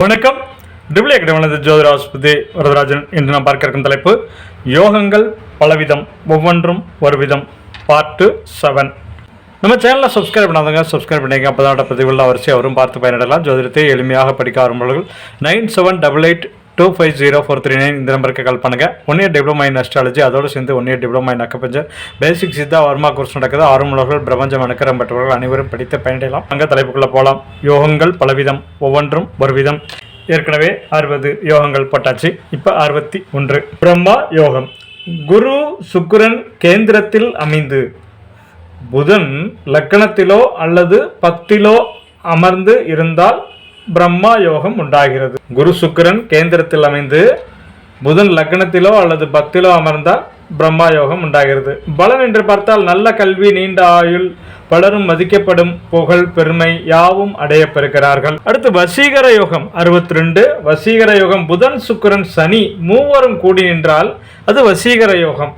வணக்கம். டிபிள் அகாடமியிலிருந்து ஜோதிராஸ்பதி வரதராஜன். இன்று நாம் பார்க்க இருக்கும் தலைப்பு யோகங்கள் பலவிதம் ஒவ்வொன்றும் ஒரு விதம் பார்ட்டு செவன் நம்ம சேனலை சப்ஸ்கிரைப் பண்ணாதவங்க சப்ஸ்கிரைப் பண்ணிங்க அப்போ தான் பதிவுள்ள வரிசையாக அவரும் பார்த்து பயனிடலாம் ஜோதிடத்தை எளிமையாக படிக்க ஆரம்பிகள் nine seven double eight two five zero four three nine இந்த நம்பருக்கு கால் பண்ணுங்கள் one year diploma in astrology அதோடு சேர்ந்து one year diploma in acupuncture basic Siddha Varma course நடக்குது. ஆர்வலர்கள் பிரபஞ்சம் அனுக்கரம் பெற்றவர்கள் அனைவரும் படித்து பயனடையலாம். அங்கே தலைப்புக்குள்ளே போகலாம் யோகங்கள் பலவிதம் ஒவ்வொன்றும் ஒரு விதம் ஏற்கனவே அறுபது யோகங்கள் போட்டாச்சு. இப்போ அறுபத்தி ஒன்று. பிரம்மா யோகம். குரு சுக்கிரன் கேந்திரத்தில் அமைந்து புதன் லக்கணத்திலோ அல்லது பத்திலோ அமர்ந்து இருந்தால் பிரம்மா யோகம் உண்டாகிறது. குரு சுக்கிரன் கேந்திரத்தில் அமைந்து புதன் லக்னத்திலோ அல்லது பத்திலோ அமர்ந்தால் பிரம்மா யோகம் உண்டாகிறது. பலன் என்று பார்த்தால் நல்ல கல்வி நீண்ட ஆயுள் பலரும் மதிக்கப்படும் புகழ் பெருமை யாவும் அடைய பெறுகிறார்கள். அடுத்து வசீகர யோகம் அறுபத்தி ரெண்டு வசீகர யோகம் புதன் சுக்கிரன் சனி மூவரும் கூடி நின்றால் அது வசீகர யோகம்.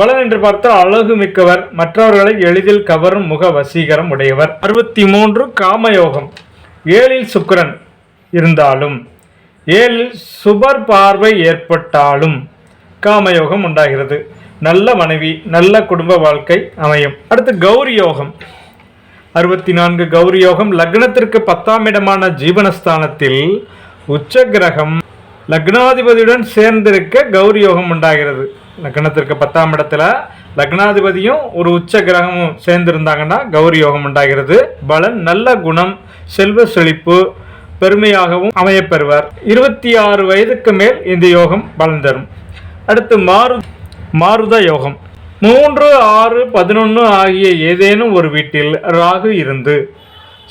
பலன் என்று பார்த்தால் அழகு மிக்கவர் மற்றவர்களை எளிதில் கவரும் முக வசீகரம் உடையவர். அறுபத்தி மூன்று காமயோகம் ஏழில் சுக்கரன் இருந்தாலும் ஏழில் சுபர் பார்வை ஏற்பட்டாலும் காமயோகம் உண்டாகிறது. நல்ல மனைவி நல்ல குடும்ப வாழ்க்கை அமையும். அடுத்து கௌரி யோகம் அறுபத்தி நான்கு கௌரி யோகம் லக்னத்திற்கு பத்தாம் இடமான ஜீவனஸ்தானத்தில் உச்ச கிரகம் லக்னாதிபதியுடன் சேர்ந்திருக்க கௌரி யோகம் உண்டாகிறது. லக்னத்திற்கு பத்தாம் இடத்துல லக்னாதிபதியும் ஒரு உச்ச கிரகமும் சேர்ந்திருந்தாங்கன்னா கௌரி யோகம் உண்டாகிறது. பலன் நல்ல குணம் செல்வ செழிப்பு பெருமையாகவும் அமையப்பெறுவார். இருபத்தி ஆறு வயதுக்கு மேல் இந்த யோகம் பலன் தரும். அடுத்து மாரு மாருத யோகம். மூன்று ஆறு பதினொன்று ஆகிய ஏதேனும் ஒரு வீட்டில் ராகு இருந்து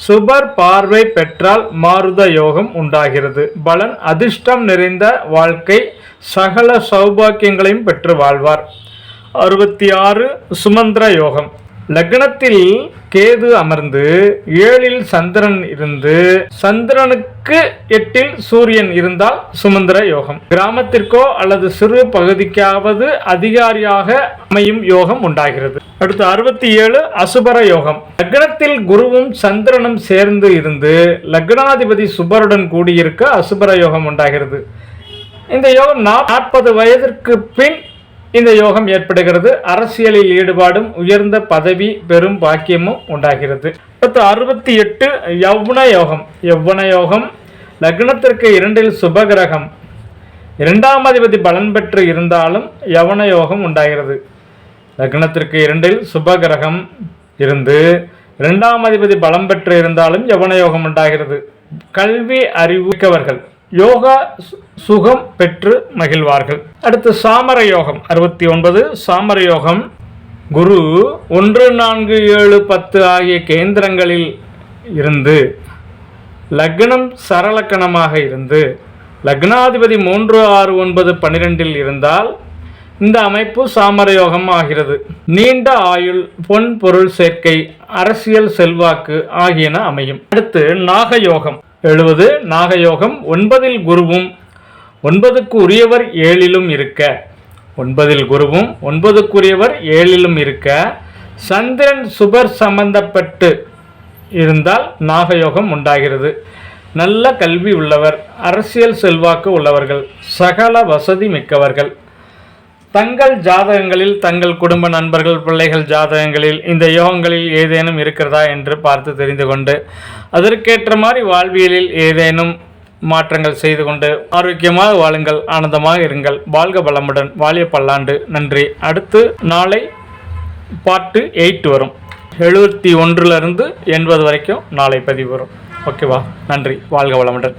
சுபர் பார்வை பெற்றால் மாருத யோகம் உண்டாகிறது. பலன் அதிர்ஷ்டம் நிறைந்த வாழ்க்கை சகல சௌபாக்கியங்களையும் பெற்று வாழ்வார். அறுபத்தி ஆறு சுமந்திர யோகம். லக்னத்தில் கேது அமர்ந்து ஏழில் சந்திரன் இருந்து சந்திரனுக்கு எட்டில் சூரியன் இருந்தால் சுமந்திர யோகம். கிராமத்திற்கோ அல்லது சிறு பகுதிக்காவது அதிகாரியாக அமையும் யோகம் உண்டாகிறது. அடுத்து அறுபத்தி ஏழு அசுபர யோகம். லக்னத்தில் குருவும் சந்திரனும் சேர்ந்து இருந்து லக்னாதிபதி சுபருடன் கூடியிருக்க அசுபர யோகம் உண்டாகிறது. இந்த யோகம் நாற்பது வயதிற்கு பின் இந்த யோகம் ஏற்படுகிறது. அரசியலில் ஈடுபாடும் உயர்ந்த பதவி பெரும் பாக்கியமும் உண்டாகிறது. அடுத்து அறுபத்தி எட்டு யௌவன யோகம். யௌவன யோகம் லக்னத்திற்கு இரண்டில் சுபகிரகம். இரண்டாம் அதிபதி பலன் பெற்று இருந்தாலும் யவன யோகம் உண்டாகிறது. லக்னத்திற்கு இரண்டில் சுபகிரகம் இருந்து இரண்டாம் அதிபதி பலம் பெற்று இருந்தாலும் யவன யோகம் உண்டாகிறது. கல்வி அறிவிக்கவர்கள் யோகா சுகம் பெற்று மகிழ்வார்கள். அடுத்து சாமர யோகம் அறுபத்தி ஒன்பது சாமர யோகம் குரு ஒன்று நான்கு ஏழு பத்து ஆகிய கேந்திரங்களில் இருந்து லக்னம் சரலக்கணமாக இருந்து லக்னாதிபதி மூன்று ஆறு ஒன்பது பன்னிரெண்டில் இருந்தால் இந்த அமைப்பு சாமரயோகம் ஆகிறது. நீண்ட ஆயுள் பொன் பொருள் சேர்க்கை அரசியல் செல்வாக்கு ஆகியன அமையும். அடுத்து நாகயோகம் எழுபது நாகயோகம் ஒன்பதில் குருவும் ஒன்பதுக்கு உரியவர் ஏழிலும் இருக்க. ஒன்பதில் குருவும் ஒன்பதுக்குரியவர் ஏழிலும் இருக்க. சந்திரன் சுபர் சம்பந்தப்பட்டு இருந்தால் நாகயோகம் உண்டாகிறது. நல்ல கல்வி உள்ளவர் அரசியல் செல்வாக்கு உள்ளவர்கள் சகல வசதி மிக்கவர்கள். தங்கள் ஜாதகங்களில் தங்கள் குடும்ப நண்பர்கள் பிள்ளைகள் ஜாதகங்களில் இந்த யோகங்களில் ஏதேனும் இருக்கிறதா என்று பார்த்து தெரிந்து கொண்டு அதற்கேற்ற மாதிரி வாழ்வியலில் ஏதேனும் மாற்றங்கள் செய்து கொண்டு ஆரோக்கியமாக வாழுங்கள் ஆனந்தமாக இருங்கள். வாழ்க பலமுடன் வாழிய பல்லாண்டு. நன்றி. அடுத்து நாளை பாட்டு எயிட் வரும். எழுபத்தி ஒன்றுலேருந்து எண்பது வரைக்கும் நாளை பதிவு வரும். ஓகேவா? நன்றி. வாழ்க வளமுடன்.